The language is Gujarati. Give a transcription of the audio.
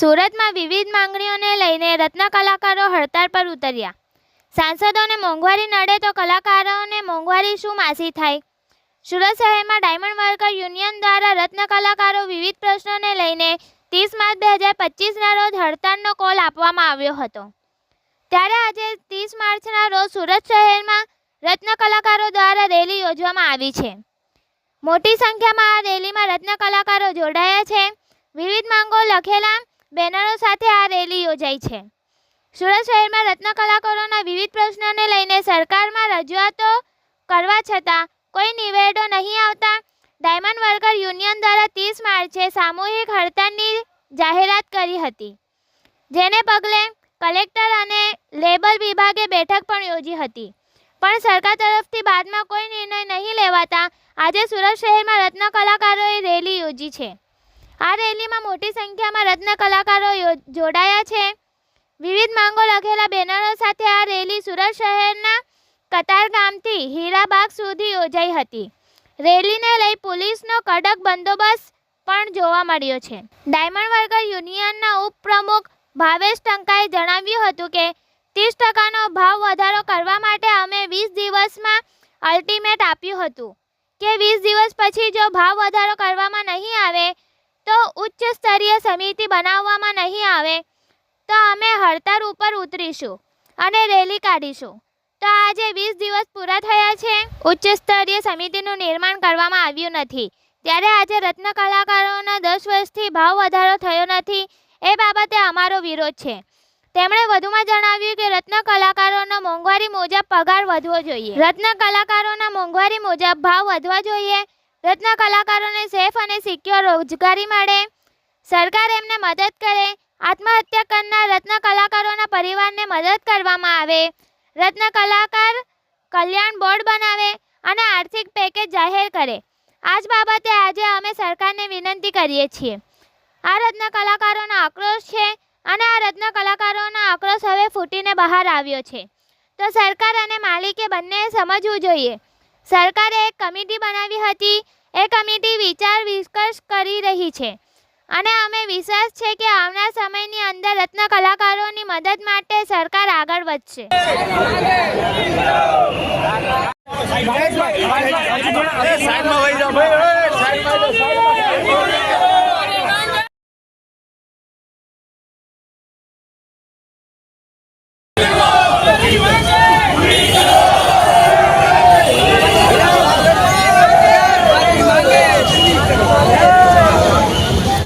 સુરતમાં વિવિધ માંગણીઓને લઈને રત્ન કલાકારો હડતાળ પર ઉતર્યા. સાંસદોને મોંઘવારી નડે તો કલાકારોને મોંઘવારી શું માસી થાય? સુરત શહેરમાં ડાયમંડ વર્કર યુનિયન દ્વારા રત્ન કલાકારો વિવિધ પ્રશ્નોને લઈને ત્રીસ માર્ચ બે હજાર પચીસના રોજ હડતાળનો કોલ આપવામાં આવ્યો હતો. ત્યારે આજે ત્રીસ માર્ચના રોજ સુરત શહેરમાં રત્ન કલાકારો દ્વારા રેલી યોજવામાં આવી છે. મોટી સંખ્યામાં આ રેલીમાં રત્ન કલાકારો જોડાયા છે. વિવિધ માંગો લખેલા બેનરો સાથે આ રેલી યોજાઈ છે. સુરત શહેરમાં રત્ન કલાકારોના વિવિધ પ્રશ્નોને લઈને સરકારમાં રજૂઆતો કરવા છતાં કોઈ નિવેડો નહીં આવતા. ડાયમંડ વર્કર યુનિયન દ્વારા ત્રીસ માર્ચે સામૂહિક હડતાળની જાહેરાત કરી હતી. જેને પગલે કલેક્ટર અને લેબર વિભાગે બેઠક પણ યોજી હતી. પણ સરકાર તરફથી બાદમાં કોઈ નિર્ણય નહીં લેવાતા આજે સુરત શહેરમાં રત્ન કલાકારોએ રેલી યોજી છે. આ રેલીમાં મોટી સંખ્યામાં રત્ન કલાકારો જોડાયા છે. વિવિધ માંગો લખેલા બેનરો સાથે આ રેલી સુરત શહેરના કતાર ગામથી હીરાબાગ સુધી યોજાઈ હતી. રેલીને લઈ પોલીસનો કડક બંદોબસ્ત પણ જોવા મળ્યો છે. ડાયમંડ વર્કર યુનિયનના ઉપપ્રમુખ ભાવેશ ટંકાએ જણાવ્યું હતું કે, ત્રીસ ટકાનો ભાવ વધારો કરવા માટે અમે વીસ દિવસમાં અલ્ટિમેટ આપ્યું હતું કે વીસ દિવસ પછી જો ભાવ વધારો કરવામાં નહીં આવે તો ઉચ્ચ સ્તરીય સમિતિ બનાવવામાં નહીં આવે, તો અમે હડતાળ ઉપર ઉતરીશું અને રેલી કાઢીશું. તો આજે વીસ દિવસ પૂરા થયા છે. ઉચ્ચ સ્તરીય સમિતિનું નિર્માણ કરવામાં આવ્યું નથી. ત્યારે આજે રત્ન કલાકારોના દસ વર્ષથી ભાવ વધારો થયો નથી એ બાબતે અમારો વિરોધ છે. તેમણે વધુમાં જણાવ્યું કે રત્ન કલાકારોનો મોંઘવારી મુજબ પગાર વધવો જોઈએ. રત્ન કલાકારોના મોંઘવારી મુજબ ભાવ વધવા જોઈએ રત્ન કલાકારોને સેફ અને સિક્યોર રોજગારી મળે. સરકાર એમને મદદ કરે. આત્મહત્યા કરનાર રત્ન કલાકારોના પરિવારને મદદ કરવામાં આવે. રત્ન કલાકાર કલ્યાણ બોર્ડ બનાવે અને આર્થિક પેકેજ જાહેર કરે. આ જ બાબતે આજે અમે સરકારને વિનંતી કરીએ છીએ. આ રત્ન કલાકારોનો આક્રોશ છે અને આ રત્ન કલાકારોનો આક્રોશ હવે ફૂટીને બહાર આવ્યો છે. તો સરકાર અને માલિકે બંને સમજવું જોઈએ. સરકારે કમિટી બનાવી હતી. એ કમિટી વિચાર વિમર્શ કરી રહી છે. અને અમે વિશ્વાસ છે કે આવનાર સમયની અંદર રત્ન કલાકારોની મદદ માટે સરકાર આગળ વધશે.